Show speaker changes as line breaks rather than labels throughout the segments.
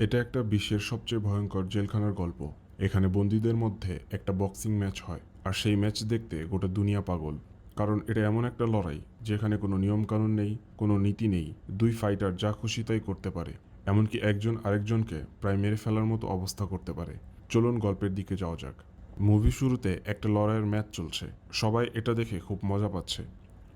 এটা একটা বিশ্বের সবচেয়ে ভয়ঙ্কর জেলখানার গল্প। এখানে বন্দীদের মধ্যে একটা বক্সিং ম্যাচ হয়, আর সেই ম্যাচ দেখতে গোটা দুনিয়া পাগল। কারণ এটা এমন একটা লড়াই, যেখানে কোনো নিয়মকানুন নেই, কোনো নীতি নেই, দুই ফাইটার যা খুশি তাই করতে পারে। এমনকি একজন আরেকজনকে প্রায় মেরে ফেলার মতো অবস্থা করতে পারে। চলুন গল্পের দিকে যাওয়া যাক। মুভি শুরুতে একটা লড়াইয়ের ম্যাচ চলছে। সবাই এটা দেখে খুব মজা পাচ্ছে।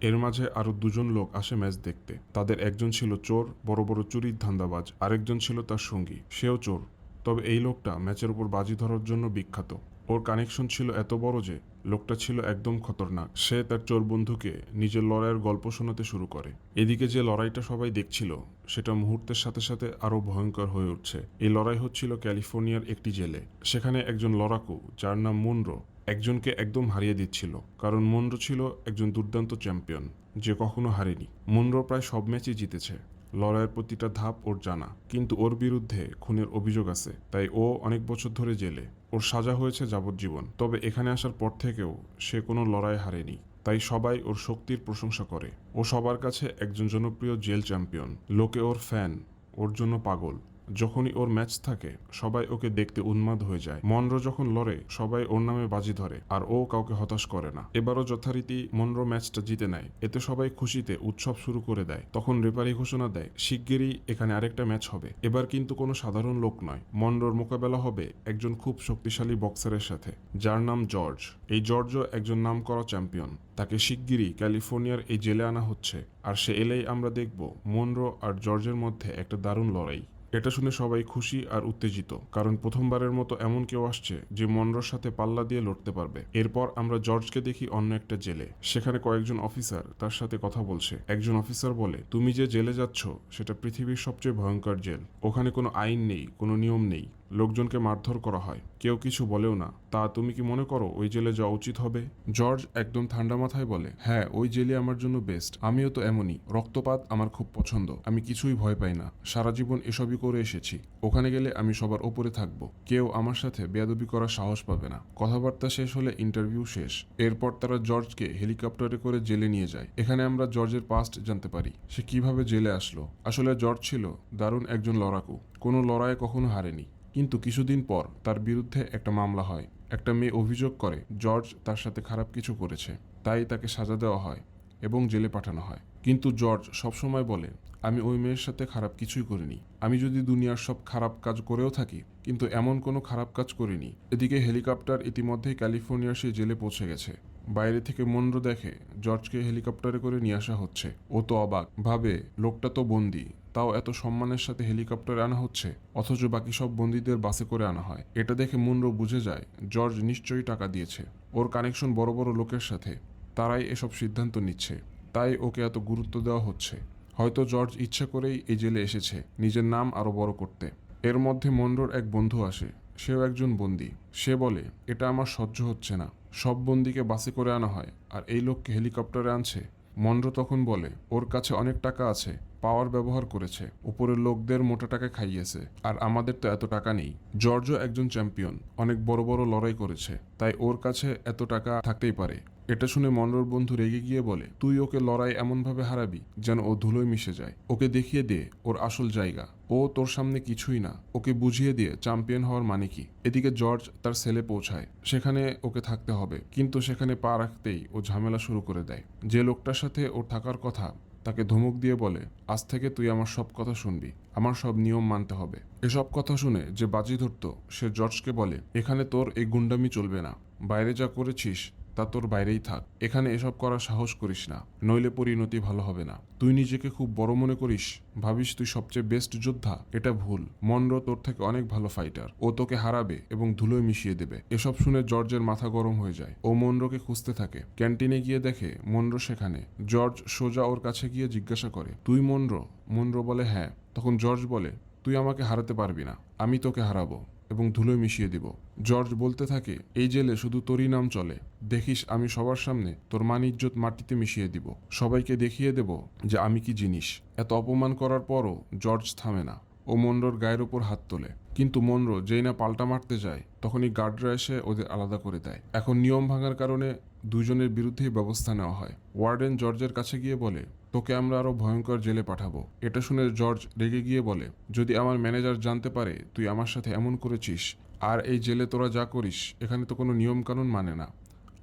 এর মাঝে আরও দুজন লোক আসে ম্যাচ দেখতে। তাদের একজন ছিল চোর, বড় বড় চুরির ধান্দাবাজ, আরেকজন ছিল তার সঙ্গী। সেও চোর। তবে এই লোকটা ম্যাচের উপর বাজি ধরার জন্য বিখ্যাত। ওর কানেকশন ছিল এত বড় যে, লোকটা ছিল একদম খতরনাক। সে তার চোর বন্ধুকে নিজের লড়াইয়ের গল্প শোনাতে শুরু করে। এদিকে যে লড়াইটা সবাই দেখছিল, সেটা মুহূর্তের সাথে সাথে আরও ভয়ঙ্কর হয়ে উঠছে। এই লড়াই হচ্ছিল ক্যালিফোর্নিয়ার একটি জেলে। সেখানে একজন লড়াকু, যার নাম মুনরো একজনকে একদম হারিয়ে দিচ্ছিল, কারণ মুনরো ছিল একজন দুর্দান্ত চ্যাম্পিয়ন, যে কখনো হারেনি। মুনরো প্রায় সব ম্যাচই জিতেছে। লড়াইয়ের প্রতিটা ধাপ ওর জানা, কিন্তু ওর বিরুদ্ধে খুনের অভিযোগ আছে, তাই ও অনেক বছর ধরে জেলে। ওর সাজা হয়েছে যাবজ্জীবন, তবে এখানে আসার পর থেকেও সে কোনো লড়াই হারেনি, তাই সবাই ওর শক্তির প্রশংসা করে। ও সবার কাছে একজন জনপ্রিয় জেল চ্যাম্পিয়ন, লোকে ওর ফ্যান, ওর জন্য পাগল। যখনই ওর ম্যাচ থাকে, সবাই ওকে দেখতে উন্মাদ হয়ে যায়। মনরো যখন লড়ে, সবাই ওর নামে বাজি ধরে, আর ও কাউকে হতাশ করে না। এবারও যথারীতি মনরো ম্যাচটা জিতে নেয়। এতে সবাই খুশিতে উৎসব শুরু করে দেয়। তখন রেপারি ঘোষণা দেয়, শিগগিরই এখানে আরেকটা ম্যাচ হবে। এবার কিন্তু কোনো সাধারণ লোক নয়। মনরোর মোকাবেলা হবে একজন খুব শক্তিশালী বক্সারের সাথে, যার নাম জর্জ। এই জর্জও একজন নামকরা চ্যাম্পিয়ন। তাকে শিগগিরই ক্যালিফোর্নিয়ার এই জেলে আনা হচ্ছে। আর সে এলেই আমরা দেখব মনরো আর জর্জের মধ্যে একটা দারুণ লড়াই। এটা শুনে সবাই খুশি আর উত্তেজিত, কারণ প্রথমবারের মতো এমন কেউ আসছে যে মনরোর সাথে পাল্লা দিয়ে লড়তে পারবে। এরপর আমরা জর্জকে দেখি অন্য একটা জেলে। সেখানে কয়েকজন অফিসার তার সাথে কথা বলছে। একজন অফিসার বলে, তুমি যে জেলে যাচ্ছ, সেটা পৃথিবীর সবচেয়ে ভয়ঙ্কর জেল। ওখানে কোনো আইন নেই, কোনো নিয়ম নেই। লোকজনকে মারধর করা হয়। কেউ কিছু বলেও না। তা তুমি কি মনে করো, ওই জেলে যাওয়া উচিত হবে? জর্জ একদম ঠান্ডা মাথায় বলে হ্যাঁ ওই জেলে আমার জন্য বেস্ট। আমিও তো এমনই। রক্তপাত আমার খুব পছন্দ। আমি কিছুই ভয় পাই না। সারা জীবন এসবই করে এসেছি। ওখানে গেলে আমি সবার ওপরে থাকব। কেউ আমার সাথে বেয়াদবি করার সাহস পাবে না। কথাবার্তা শেষ হলে ইন্টারভিউ শেষ। এরপর তারা জর্জকে হেলিকপ্টারে করে জেলে নিয়ে যায়। এখানে আমরা জর্জের পাস্ট জানতে পারি। সে কীভাবে জেলে আসলো? আসলে জর্জ ছিল দারুণ একজন লড়াকু। কোনো লড়াইয়ে কখনো হারেনি। কিন্তু কিছুদিন পর তার বিরুদ্ধে একটা মামলা হয়। একটা মেয়ে অভিযোগ করে, জর্জ তার সাথে খারাপ কিছু করেছে, তাই তাকে সাজা দেওয়া হয় এবং জেলে পাঠানো হয়। কিন্তু জর্জ সবসময় বলে, আমি ওই মেয়ের সাথে খারাপ কিছুই করিনি। আমি যদি দুনিয়ার সব খারাপ কাজ করেও থাকি, কিন্তু এমন কোনো খারাপ কাজ করিনি। এদিকে হেলিকপ্টার ইতিমধ্যেই ক্যালিফোর্নিয়ার সেই জেলে পৌঁছে গেছে। বাইরে থেকে মন্ড্র দেখে জর্জকে হেলিকপ্টারে করে নিয়ে আসা হচ্ছে। ও তো অবাক। ভাবে, লোকটা তো বন্দি। তাও এত সম্মানের সাথে হেলিকপ্টারে আনা হচ্ছে, অথচ বাকি সব বন্দীদের বাসে করে আনা হয়। এটা দেখে মুন্ড্র বুঝে যায়, জর্জ নিশ্চয়ই টাকা দিয়েছে। ওর কানেকশন বড় বড় লোকের সাথে। তারাই এসব সিদ্ধান্ত নিচ্ছে। তাই ওকে এত গুরুত্ব দেওয়া হচ্ছে। হয়তো জর্জ ইচ্ছা করেই এই জেলে এসেছে, নিজের নাম আরও বড় করতে। এর মধ্যে মন্ডোর এক বন্ধু আসে। সেও একজন বন্দি। সে বলে, এটা আমার সহ্য হচ্ছে না। সব বন্দিকে বাসে করে আনা হয়, আর এই লোককে হেলিকপ্টারে আনছে। মন্ড্র তখন বলে, ওর কাছে অনেক টাকা আছে, পাওয়ার ব্যবহার করেছে, উপরের লোকদের মোটা টাকা খাইয়েছে, আর আমাদের তো এত টাকা নেই। জর্জ একজন চ্যাম্পিয়ন, অনেক বড় বড় লড়াই করেছে, তাই ওর কাছে এত টাকা থাকতেই পারে। এটা শুনে মন্ডর বন্ধু রেগে গিয়ে বলে, তুই ওকে লড়াই এমনভাবে হারাবি যেন ও ধুলোয় মিশে যায়। ওকে দেখিয়ে দে, ওর আসল জায়গা। ও তোর সামনে কিছুই না। ওকে বুঝিয়ে দিয়ে চ্যাম্পিয়ন হওয়ার মানে কি? এদিকে জর্জ তার সেলে পৌঁছায়। সেখানে ওকে থাকতে হবে, কিন্তু সেখানে পা রাখতেই ও ঝামেলা শুরু করে দেয়। যে লোকটার সাথে ওর থাকার কথা, তাকে ধমক দিয়ে বলে, আজ থেকে তুই আমার সব কথা শুনবি। আমার সব নিয়ম মানতে হবে। এসব কথা শুনে যে বাজি ধরত, সে জর্জকে বলে, এখানে তোর এই গুন্ডামি চলবে না। বাইরে যা করেছিস তা তোর বাইরেই থাক। এখানে এসব করার সাহস করিস না। নইলে পরিণতি ভালো হবে না। তুই নিজেকে খুব বড় মনে করিস। ভাবিস তুই সবচেয়ে বেস্ট যোদ্ধা। এটা ভুল। মনরো তোর থেকে অনেক ভালো ফাইটার ও তোকে হারাবে এবং ধুলোয় মিশিয়ে দেবে। এসব শুনে জর্জের মাথা গরম হয়ে যায়। ও মনরোকে খুঁজতে থাকে। ক্যান্টিনে গিয়ে দেখে মনরো সেখানে। জর্জ সোজা ওর কাছে গিয়ে জিজ্ঞাসা করে, তুই মনরো? মনরো বলে হ্যাঁ। তখন জর্জ বলে, তুই আমাকে হারাতে পারবি না। আমি তোকে হারাবো। এবং ধুলোয় মিশিয়ে দিব। জর্জ বলতে থাকে, এই জেলে শুধু তোরই নাম চলে। দেখিস, আমি সবার সামনে তোর মান ইজ্জত মাটিতে মিশিয়ে দিব। সবাইকে দেখিয়ে দেব যে আমি কি জিনিস। এত অপমান করার পরও জর্জ থামে না। ও মন্ডোর গায়ের ওপর হাত তোলে। কিন্তু মনরো যেই না পাল্টা মারতে যায়, তখনই গার্ডরা এসে ওদের আলাদা করে দেয়। এখন নিয়ম ভাঙার কারণে দুজনের বিরুদ্ধেই ব্যবস্থা নেওয়া হয়। ওয়ার্ডেন জর্জের কাছে গিয়ে বলে তোকে আমরা আরও ভয়ঙ্কর জেলে পাঠাবো। এটা শুনে জর্জ রেগে গিয়ে বলে, যদি আমার ম্যানেজার জানতে পারে তুই আমার সাথে এমন করেছিস, আর এই জেলে তোরা যা করিস, এখানে তো কোনো নিয়মকানুন মানে না।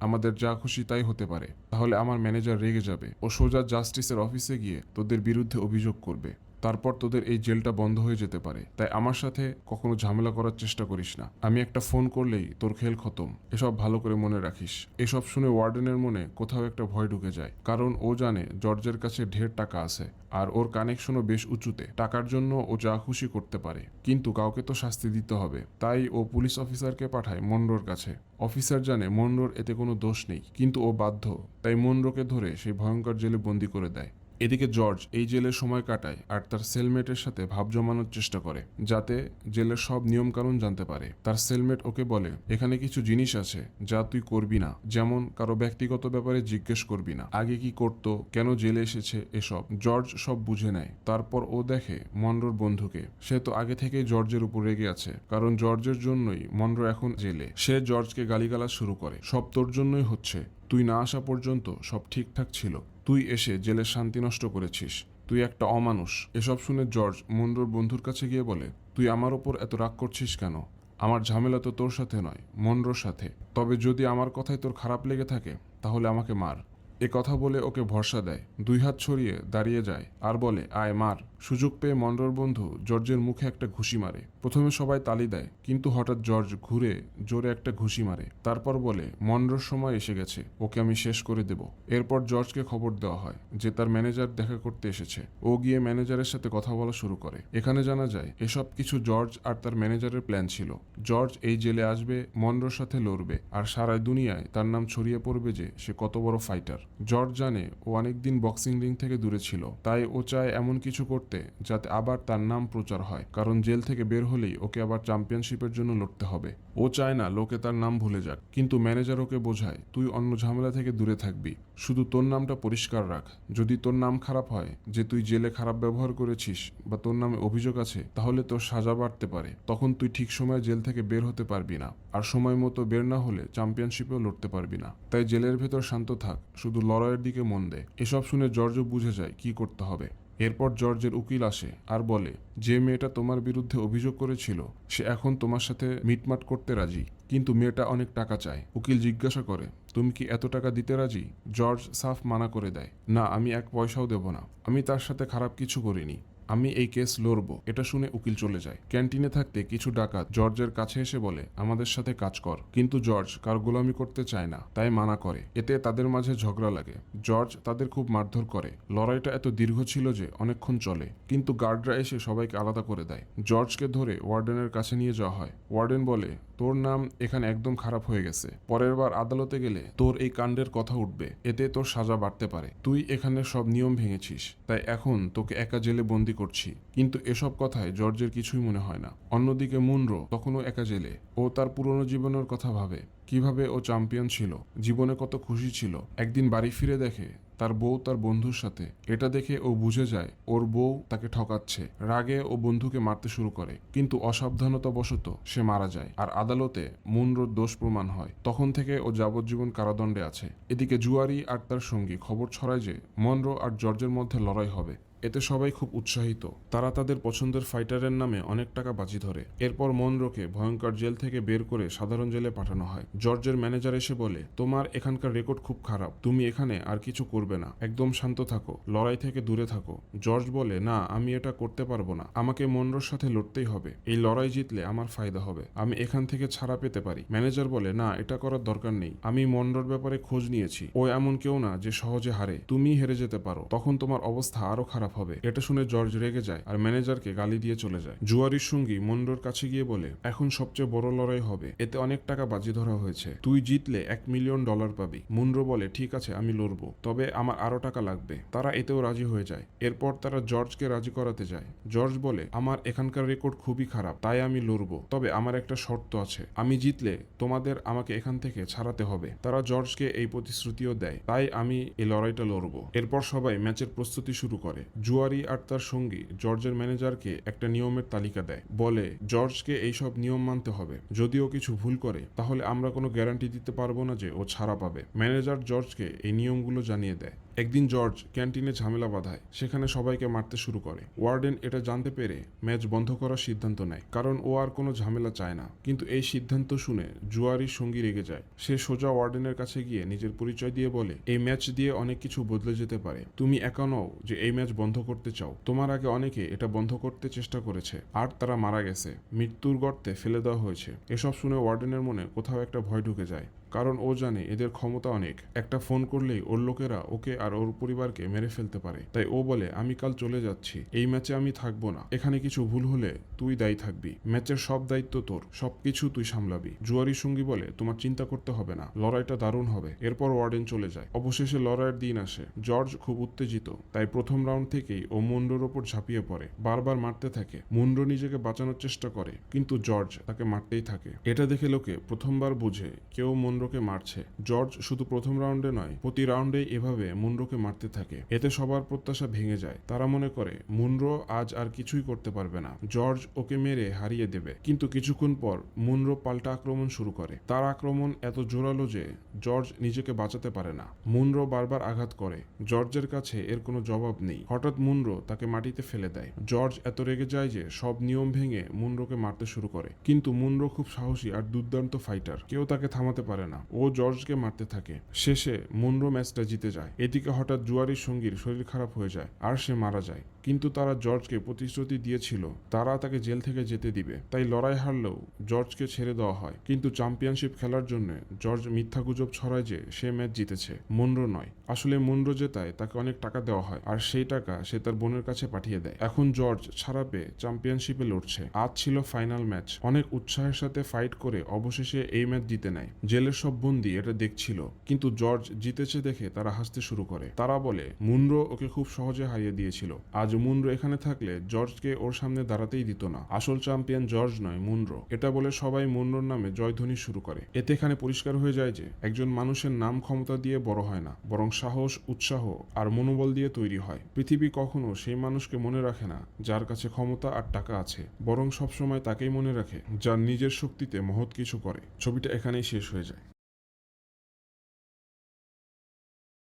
আমাদের যা খুশি তাই হতে পারে। তাহলে আমার ম্যানেজার রেগে যাবে। ও সোজা জাস্টিসের অফিসে গিয়ে তোদের বিরুদ্ধে অভিযোগ করবে। তারপর তোদের এই জেলটা বন্ধ হয়ে যেতে পারে। তাই আমার সাথে কখনো ঝামেলা করার চেষ্টা করিস না। আমি একটা ফোন করলেই তোর খেল খতম। এসব ভালো করে মনে রাখিস। এসব শুনে ওয়ার্ডেনের মনে কোথাও একটা ভয় ঢুকে যায়। কারণ ও জানে জর্জের কাছে ঢের টাকা আছে, আর ওর কানেকশনও বেশ উঁচুতে। টাকার জন্য ও যা খুশি করতে পারে, কিন্তু কাউকে তো শাস্তি দিতে হবে। তাই ও পুলিশ অফিসারকে পাঠায় মন্ডোর কাছে। অফিসার জানে মন্ডোর এতে কোনো দোষ নেই, কিন্তু ও বাধ্য। তাই মন্ডোকে ধরে সেই ভয়ঙ্কর জেলে বন্দি করে দেয়। এদিকে জর্জ এই জেলের সময় কাটায় আর তার সেলমেটের সাথে ভাব জমানোর চেষ্টা করে, যাতে জেলের সব নিয়মকানুন জানতে পারে। তার সেলমেট ওকে বলে, এখানে কিছু জিনিস আছে যা তুই করবি না, যেমন কারও ব্যক্তিগত ব্যাপারে জিজ্ঞেস করবি না। আগে কি করত, কেন জেলে এসেছে, এসব। জর্জ সব বুঝে নেয়। তারপর ও দেখে মন্ডোর বন্ধুকে। সে তো আগে থেকেই জর্জের উপর রেগে আছে, কারণ জর্জের জন্যই মন্ডো এখন জেলে। সে জর্জকে গালিগালাজ শুরু করে, সব তোর জন্যই হচ্ছে। তুই না আসা পর্যন্ত সব ঠিকঠাক ছিল। তুই এসে জেলের শান্তি নষ্ট করেছিস। তুই একটা অমানুষ। এসব শুনে জর্জ মন্ডোর বন্ধুর কাছে গিয়ে বলে, তুই আমার ওপর এত রাগ করছিস কেন? আমার ঝামেলা তো তোর সাথে নয় মন্ডোর সাথে। তবে যদি আমার কথায় তোর খারাপ লেগে থাকে, তাহলে আমাকে মার। এ কথা বলে ওকে ভরসা দেয়। দুই হাত ছড়িয়ে দাঁড়িয়ে যায় আর বলে, আয়, মার। সুযোগ পেয়ে মন্ডোর বন্ধু জর্জের মুখে একটা ঘুষি মারে। প্রথমে সবাই তালি দেয়, কিন্তু হঠাৎ জর্জ ঘুরে জোরে একটা ঘুষি মারে। তারপর বলে মন্ডোর সময় এসে গেছে, ওকে আমি শেষ করে দেব। এরপর জর্জকে খবর দেওয়া হয় যে তার ম্যানেজার দেখা করতে এসেছে। ও গিয়ে ম্যানেজারের সাথে কথা বলা শুরু করে। এখানে জানা যায়, এসব কিছু জর্জ আর তার ম্যানেজারের প্ল্যান ছিল। জর্জ এই জেলে আসবে মন্ডোর সাথে লড়বে, আর সারা দুনিয়ায় তার নাম ছড়িয়ে পড়বে যে সে কত বড় ফাইটার। জর্জ জানে, ও অনেকদিন বক্সিং রিং থেকে দূরে ছিল, তাই ও চায় এমন কিছু করতে যাতে আবার তার নাম প্রচার হয়, কারণ জেল থেকে বের হলেই ওকে আবার চ্যাম্পিয়নশিপের জন্য লড়তে হবে। ও চায় না লোকে তার নাম ভুলে যাক, কিন্তু ম্যানেজার ওকে বোঝায়, তুই অন্য ঝামেলা থেকে দূরে থাকবি। শুধু তোর নামটা পরিষ্কার রাখ। যদি তোর নাম খারাপ হয়, যে তুই জেলে খারাপ ব্যবহার করেছিস বা তোর নামে অভিযোগ আছে, তাহলে তোর সাজা বাড়তে পারে। তখন তুই ঠিক সময়ে জেল থেকে বের হতে পারবি না, আর সময় মতো বের না হলে চ্যাম্পিয়নশিপেও লড়তে পারবি না। তাই জেলের ভেতর শান্ত থাক, শুধু লড়াইয়ের দিকে মন দে। এসব শুনে জর্জ বুঝে যায় কি করতে হবে। এরপর জর্জের উকিল আসে আর বলে, যে মেয়েটা তোমার বিরুদ্ধে অভিযোগ করেছিল, সে এখন তোমার সাথে মিটমাট করতে রাজি। কিন্তু মেয়েটা অনেক টাকা চায়। উকিল জিজ্ঞাসা করে, তুমি কি এত টাকা দিতে রাজি? জর্জ সাফ মানা করে দেয়, না, আমি এক পয়সাও দেব না। আমি তার সাথে খারাপ কিছু করিনি। আমি এই কেস লড়ব। এটা শুনে উকিল চলে যায়। ক্যান্টিনে থাকতে কিছু ডাকাত জর্জের কাছে এসে বলে, আমাদের সাথে কাজ কর। কিন্তু জর্জ কার গোলামি করতে চায় না, তাই মানা করে। এতে তাদের মাঝে ঝগড়া লাগে। জর্জ তাদের খুব মারধর করে। লড়াইটা এত দীর্ঘ ছিল যে অনেকক্ষণ চলে। কিন্তু গার্ডরা এসে সবাইকে আলাদা করে দেয়। জর্জকে ধরে ওয়ার্ডেনের কাছে নিয়ে যাওয়া হয়। ওয়ার্ডেন বলে, তোর নাম এখানে একদম খারাপ হয়ে গেছে। পরের বার আদালতে গেলে তোর এই কাণ্ডের কথা উঠবে। এতে তোর সাজা বাড়তে পারে। তুই এখানে সব নিয়ম ভেঙেছিস। তাই এখন তোকে একা জেলে বন্দি করছি, কিন্তু এসব কথায় জর্জের কিছুই মনে হয় না। অন্যদিকে মুনরো তখনও একা জেলে। ও তার পুরনো জীবনের কথা ভাবে। কীভাবে ও চ্যাম্পিয়ন ছিল, জীবনে কত খুশি ছিল, একদিন বাড়ি ফিরে দেখে তার বউ তার বন্ধুর সাথে। এটা দেখে ও বুঝে যায়, ওর বউ তাকে ঠকাচ্ছে। রাগে ও বন্ধুকে মারতে শুরু করে, কিন্তু অসাবধানতা বশত সে মারা যায়। আর আদালতে মুনরোর দোষ প্রমাণ হয়। তখন থেকে ও যাবজ্জীবন কারাদণ্ডে আছে। এদিকে জুয়ারি আর তার সঙ্গী খবর ছড়ায় যে, মনরো আর জর্জের মধ্যে লড়াই হবে। এতে সবাই খুব উৎসাহিত। তারা তাদের পছন্দের ফাইটারের নামে অনেক টাকা বাজি ধরে। এরপর মনরোকে ভয়ঙ্কর জেল থেকে বের করে সাধারণ জেলে পাঠানো হয়। জর্জের ম্যানেজার এসে বলে, তোমার এখানকার রেকর্ড খুব খারাপ। তুমি এখানে আর কিছু করবে না। একদম শান্ত থাকো। লড়াই থেকে দূরে থাকো। জর্জ বলে, না, আমি এটা করতে পারব না। আমাকে মনরোর সাথে লড়তেই হবে। এই লড়াই জিতলে আমার ফায়দা হবে। আমি এখান থেকে ছাড়া পেতে পারি। ম্যানেজার বলে, না, এটা করার দরকার নেই। আমি মনরোর ব্যাপারে খোঁজ নিয়েছি। ও এমন কেউ না যে সহজে হারে। তুমি হেরে যেতে পারো। তখন তোমার অবস্থা আরও খারাপ হবে। এটা শুনে জর্জ রেগে যায় আর ম্যানেজারকে গালি দিয়ে চলে যায়। জুয়ারির সঙ্গী মন্ডোর কাছে গিয়ে বলে, এখন সবচেয়ে বড় লড়াই হবে। এতে অনেক টাকা বাজি ধরা হয়েছে। তুই জিতলে এক মিলিয়ন ডলার পাবি। মুন্ড্রো বলে, ঠিক আছে, আমি লড়বো। তবে আমার আরও টাকা লাগবে। তারা এতেও রাজি হয়ে যায়। এরপর তারা জর্জকে রাজি করাতে যায়। জর্জ বলে, আমার এখানকার রেকর্ড খুবই খারাপ, তাই আমি লড়বো। তবে আমার একটা শর্ত আছে। আমি জিতলে তোমাদের আমাকে এখান থেকে ছাড়াতে হবে। তারা জর্জকে এই প্রতিশ্রুতিও দেয়, তাই আমি এই লড়াইটা লড়বো। এরপর সবাই ম্যাচের প্রস্তুতি শুরু করে। জুয়ারি আর তার সঙ্গী জর্জের ম্যানেজারকে একটা নিয়মের তালিকা দেয়। বলে, জর্জকে এইসব নিয়ম মানতে হবে। যদিও কিছু ভুল করে, তাহলে আমরা কোনো গ্যারান্টি দিতে পারব না যে ও ছাড়া পাবে। ম্যানেজার জর্জকে এই নিয়মগুলো জানিয়ে দেয়। একদিন জর্জ ক্যান্টিনে ঝামেলা বাঁধায়, সেখানে সবাইকে মারতে শুরু করে। ওয়ার্ডেন এটা জানতে পেরে ম্যাচ বন্ধ করার সিদ্ধান্ত নেয়, কারণ ও আর কোনো ঝামেলা চায় না। কিন্তু এই সিদ্ধান্ত শুনে জুয়ারির সঙ্গী রেগে যায়। সে সোজা ওয়ার্ডেনের কাছে গিয়ে নিজের পরিচয় দিয়ে বলে, এই ম্যাচ দিয়ে অনেক কিছু বদলে যেতে পারে। তুমি একা নও যে এই ম্যাচ বন্ধ করতে চাও। তোমার আগে অনেকে এটা বন্ধ করতে চেষ্টা করেছে, আর তারা মারা গেছে। মৃত্যুর গর্তে ফেলে দেওয়া হয়েছে। এসব শুনে ওয়ার্ডেনের মনে কোথাও একটা ভয় ঢুকে যায়। কারণ ও জানে এদের ক্ষমতা অনেক। একটা ফোন করলেই ওর লোকেরা ওকে আর ওর পরিবারকে মেরে ফেলতে পারে। তাই ও বলে, আমি কাল চলে যাচ্ছি। এই ম্যাচে আমি থাকব না। এখানে কিছু ভুল হলে তুই দায়ী থাকবি। ম্যাচের সব দায়িত্ব তোর। সবকিছু তুই সামলাবি। জুয়ারি সঙ্গী বলে, তোমার চিন্তা করতে হবে না। লড়াইটা দারুণ হবে। এরপর ওয়ার্ডেন চলে যায়। অবশেষে লড়াইয়ের দিন আসে। জর্জ খুব উত্তেজিত। তাই প্রথম রাউন্ড থেকেই ও মুন্ডোর ওপর ঝাঁপিয়ে পড়ে। বারবার মারতে থাকে। মুন্ডো নিজেকে বাঁচানোর চেষ্টা করে। কিন্তু জর্জ তাকে মারতেই থাকে। এটা দেখে লোকে প্রথমবার বুঝে কেউ মুন্ডোকে মারছে। জর্জ শুধু প্রথম রাউন্ডে নয়, প্রতি রাউন্ডে এভাবে মুন্ডোকে মারতে থাকে। এতে সবার প্রত্যাশা ভেঙে যায়। তারা মনে করে মুন্ড্রো আজ আর কিছুই করতে পারবে না। জর্জ ওকে মেরে হারিয়ে দেবে। কিন্তু কিছুক্ষণ পর মুন্ড্রো পাল্টা আক্রমণ শুরু করে। তার আক্রমণ এত জোরালো যে জর্জ নিজেকে বাঁচাতে পারে না। মুন্ড্রো বারবার আঘাত করে। জর্জের কাছে এর কোনো জবাব নেই। হঠাৎ মুন্ড্রো তাকে মাটিতে ফেলে দেয়। জর্জ এত রেগে যায় যে সব নিয়ম ভেঙে মুন্ড্রোকে মারতে শুরু করে। কিন্তু মুন্ড্রো খুব সাহসী আর দুর্দান্ত ফাইটার। কেউ তাকে থামাতে পারে না। ও জর্জকে মারতে থাকে। শেষে মুন্ড্রো ম্যাচটা জিতে যায়। এদিকে হঠাৎ জুয়ারির সঙ্গীর শরীর খারাপ হয়ে যায় আর সে মারা যায়। কিন্তু তারা জর্জকে প্রতিশ্রুতি দিয়েছিল, তারা তাকে জেল থেকে যেতে দিবে। তাই লড়াই হারলেও জর্জকে ছেড়ে দেওয়া হয়। কিন্তু চ্যাম্পিয়নশিপ খেলার জন্য জর্জ মিথ্যা গুজব ছড়ায় যে সে ম্যাচ জিতেছে। মুন্ড্রো নয়। আসলে মুন্ড্রো জেতায় তাকে অনেক টাকা দেওয়া হয়, আর সেই টাকা সে তার বোনের কাছে পাঠিয়ে দেয়। এখন জর্জ ছাড়া পেয়ে চ্যাম্পিয়নশিপে লড়ছে। আজ ছিল ফাইনাল ম্যাচ। অনেক উৎসাহের সাথে ফাইট করে অবশেষে এই ম্যাচ জিতে নেয়। জেলের সব বন্দি এটা দেখছিল, কিন্তু জর্জ জিতেছে দেখে তারা হাসতে শুরু করে। তারা বলে মুন্ড্রো ওকে খুব সহজে হারিয়ে দিয়েছিল। আজ মুন্ড্রো এখানে থাকলে জর্জকে ওর সামনে দাঁড়াতেই দিত না। আসল চ্যাম্পিয়ন জর্জ নয়, মুন্ড্রো। এটা বলে সবাই মুন্ড্রোর নামে জয়ধ্বনি শুরু করে। এতে এখানে পরিষ্কার হয়ে যায় যে একজন মানুষের নাম ক্ষমতা দিয়ে বড় হয় না, বরং সাহস, উৎসাহ আর মনোবল দিয়ে তৈরি হয়। পৃথিবী কখনো সেই মানুষকে মনে রাখে না যার কাছে ক্ষমতা আর টাকা আছে, বরং সবসময় তাকেই মনে রাখে, যার নিজের শক্তিতে মহৎ কিছু করে। ছবিটা এখানেই শেষ হয়ে যায়।